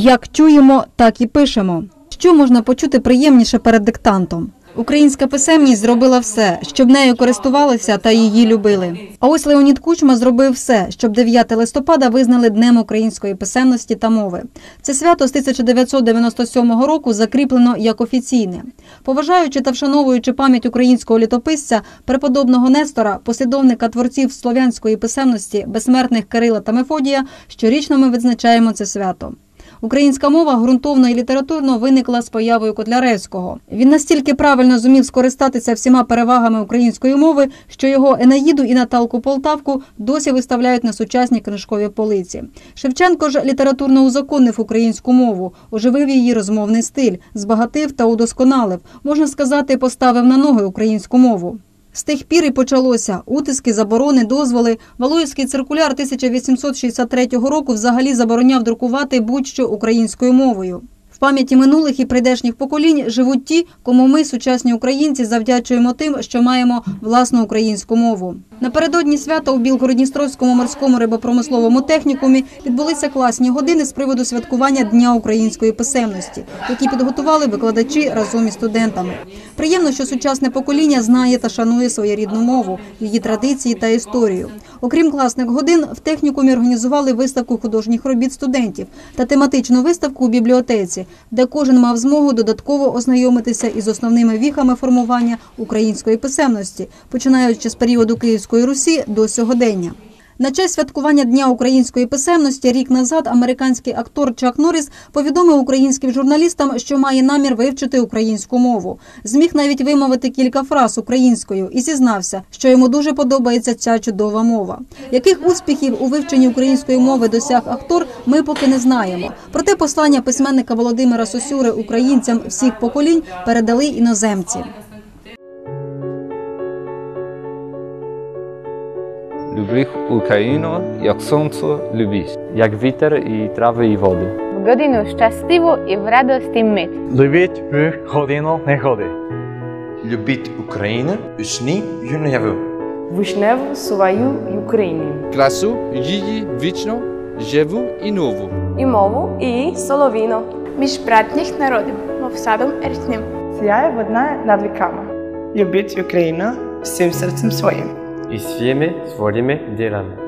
Як чуємо, так і пишемо. Що можна почути приємніше перед диктантом? Українська писемність зробила все, щоб нею користувалися та її любили. А ось Леонід Кучма зробив все, щоб 9 листопада визнали Днем української писемності та мови. Це свято з 1997 року закріплено як офіційне. Поважаючи та вшановуючи пам'ять українського літописця, преподобного Нестора, послідовника творців слов'янської писемності, безсмертних Кирила та Мефодія, щорічно ми відзначаємо це свято. Українська мова ґрунтовно і літературно виникла з появою Котляревського. Він настільки правильно зумів скористатися всіма перевагами української мови, що його Енаїду і Наталку Полтавку досі виставляють на сучасні книжкові полиці. Шевченко ж літературно узаконив українську мову, оживив її розмовний стиль, збагатив та удосконалив. Можна сказати, поставив на ноги українську мову. З тих пір і почалося утиски, заборони, дозволи. Валуївський циркуляр 1863 року взагалі забороняв друкувати будь-що українською мовою. В пам'яті минулих і прийдешніх поколінь живуть ті, кому ми, сучасні українці, завдячуємо тим, що маємо власну українську мову. Напередодні свята у Білгородністровському морському рибопромисловому технікумі відбулися класні години з приводу святкування Дня української писемності, які підготували викладачі разом із студентами. Приємно, що сучасне покоління знає та шанує свою рідну мову, її традиції та історію. Окрім класних годин, в технікумі організували виставку художніх робіт студентів та тематичну виставку у бібліотеці, де кожен мав змогу додатково ознайомитися із основними віхами формування української писемності, починаючи з періоду Київської Русі до сьогодення. На честь святкування Дня української писемності рік назад американський актор Чак Норріс повідомив українським журналістам, що має намір вивчити українську мову. Зміг навіть вимовити кілька фраз українською і зізнався, що йому дуже подобається ця чудова мова. Яких успіхів у вивченні української мови досяг актор, ми поки не знаємо. Проте послання письменника Володимира Сосюри українцям всіх поколінь передали іноземці. Любих Україну, як сонце любить. jak witer i trawy i wody. в годину щасливу і в радості мить. Любіть в годину негоди. Любіть Україну у сні юневу. вишневу свою Україну. красу її вічно, живу і нову. І мову, і соловіно. між братніх народів, мов садом річним. Сяє одна над віками. Любіть Україну всім серцем своїм. İsvijeme, stvorime, delame.